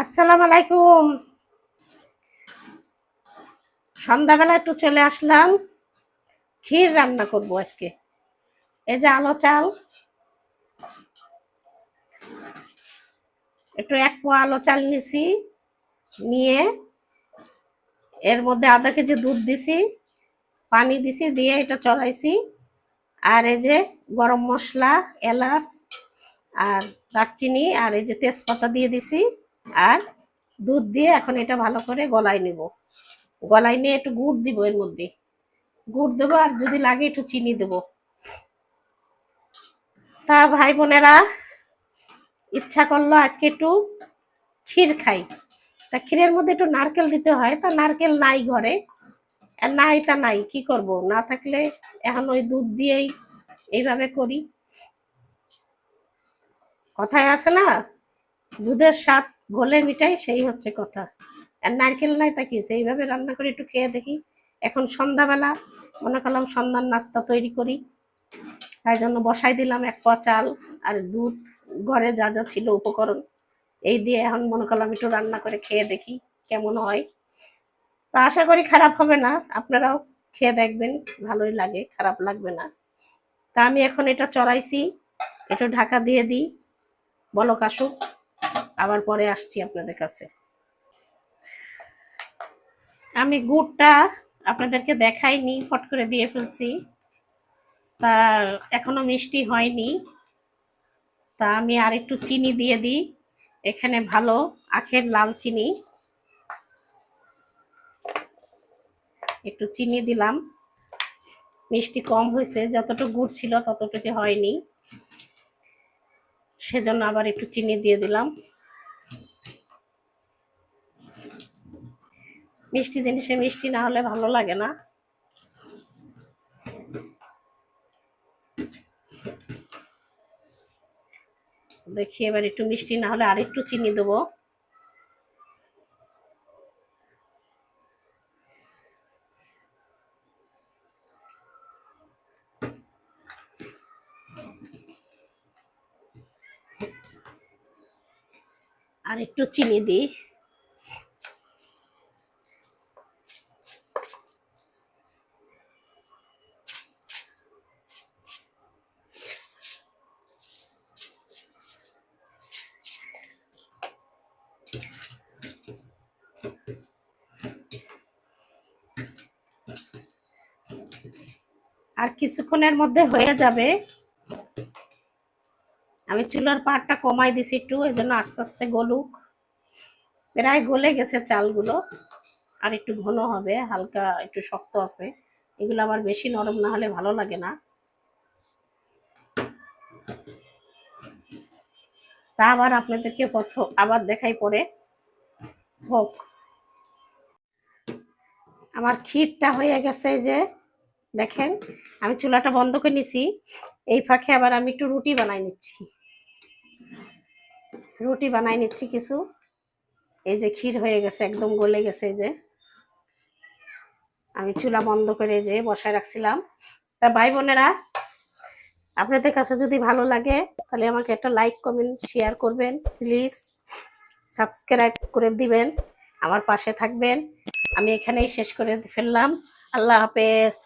আসসালামু আলাইকুম। সন্ধ্যাবেলা একটু চলে আসলাম। ক্ষীর রান্না করব আজকে। এই যে আলো চাল। একটু এক পোয়া আলো চাল নিছি, নিয়ে এর মধ্যে আধা কেজি দুধ দিছি, পানি দিছি, দিয়ে এটা চড়াইছি। আর এই যে গরম মশলা, এলাচ আর দারচিনি আর এই যে তেজপাতা দিয়ে দিছি। আর দুধ দিয়ে এখন এটা ভালো করে গলায় নেব। গলায় নিয়ে একটু গুড় দিব এর মধ্যে। গুড় দেবো আর যদি লাগে একটু চিনি দেব। তা ভাই বোনেরা, ইচ্ছা করল আজকে একটু ক্ষীর খাই। তা ক্ষীরের মধ্যে একটু নারকেল দিতে হয়, তা নারকেল নাই ঘরে। আর নাই তা নাই, কি করব? না থাকলে এখন ওই দুধ দিয়েই এইভাবে করি। কথায় আছে না, দুধের স্বাদ ঘোলে মিটাই সেই হচ্ছে কথা। আর নারকেল নাই তা কি? সেইভাবে রান্না করে একটু খেয়ে দেখি। এখন সন্ধ্যাবেলা, মনে করলাম সন্ধ্যার নাস্তা তৈরি করি। তাই জন্য বসাই দিলাম এক পা চাল আর দুধ, ঘরে যা যা ছিল উপকরণ। এই দিয়ে এখন মনে করলাম একটু রান্না করে খেয়ে দেখি কেমন হয়। তা আশা করি খারাপ হবে না। আপনারাও খেয়ে দেখবেন, ভালোই লাগে, খারাপ লাগবে না। তা আমি এখন এটা চড়াইছি, একটু ঢাকা দিয়ে দিই। বলো আসুক। আবার পরে আসছি আপনাদের কাছে। আমি গুড়টা আপনাদেরকে দেখাইনি, ফট করে দিয়ে ফেলছি। তা এখনও মিষ্টি হয়নি। তা আমি আর একটু চিনি দিয়ে দিই। এখানে ভালো আখের লাল চিনি। একটু চিনি দিলাম। মিষ্টি কম হয়েছে, যতটুকু গুড় ছিল ততটুকু হয়নি। সেজন্য আবার একটু চিনি দিয়ে দিলাম। মিষ্টি জিনিসে মিষ্টি না হলে ভালো লাগে না। দেখি এবার একটু মিষ্টি না হলে আর একটু চিনি দেবো। আর একটু চিনি দিই। আর কিছুক্ষণের মধ্যে হয়ে যাবে। আমি চুলার পাটটা কমাই দিছি একটু, এই জন্য আস্তে আস্তে গলুক। প্রায় গলে গেছে চালগুলো, আর একটু ঘন হবে, হালকা একটু শক্ত আছে। এগুলো আবার বেশি নরম না হলে ভালো লাগে না। তা আবার আপনাদেরকে প্রথম আবার দেখাই পরে। হোক। আমার ক্ষীরটা হয়ে গেছে যে, দেখেন, আমি চুলাটা বন্ধ করে নিছি। এই ফাঁকে আবার আমি একটু রুটি বানাই নিচ্ছি। রুটি বানাই নিচ্ছি কিছু। এই যে ক্ষীর হয়ে গেছে, একদম গলে গেছে যে। আমি চুলা বন্ধ করে যে বসায় রাখছিলাম। তা ভাই বোনেরা, আপনাদের কাছে যদি ভালো লাগে, তাহলে আমাকে একটা লাইক কমেন্ট শেয়ার করবেন। প্লিজ সাবস্ক্রাইব করে দিবেন, আমার পাশে থাকবেন। আমি এখানেই শেষ করে ফেললাম। আল্লাহ হাফেজ।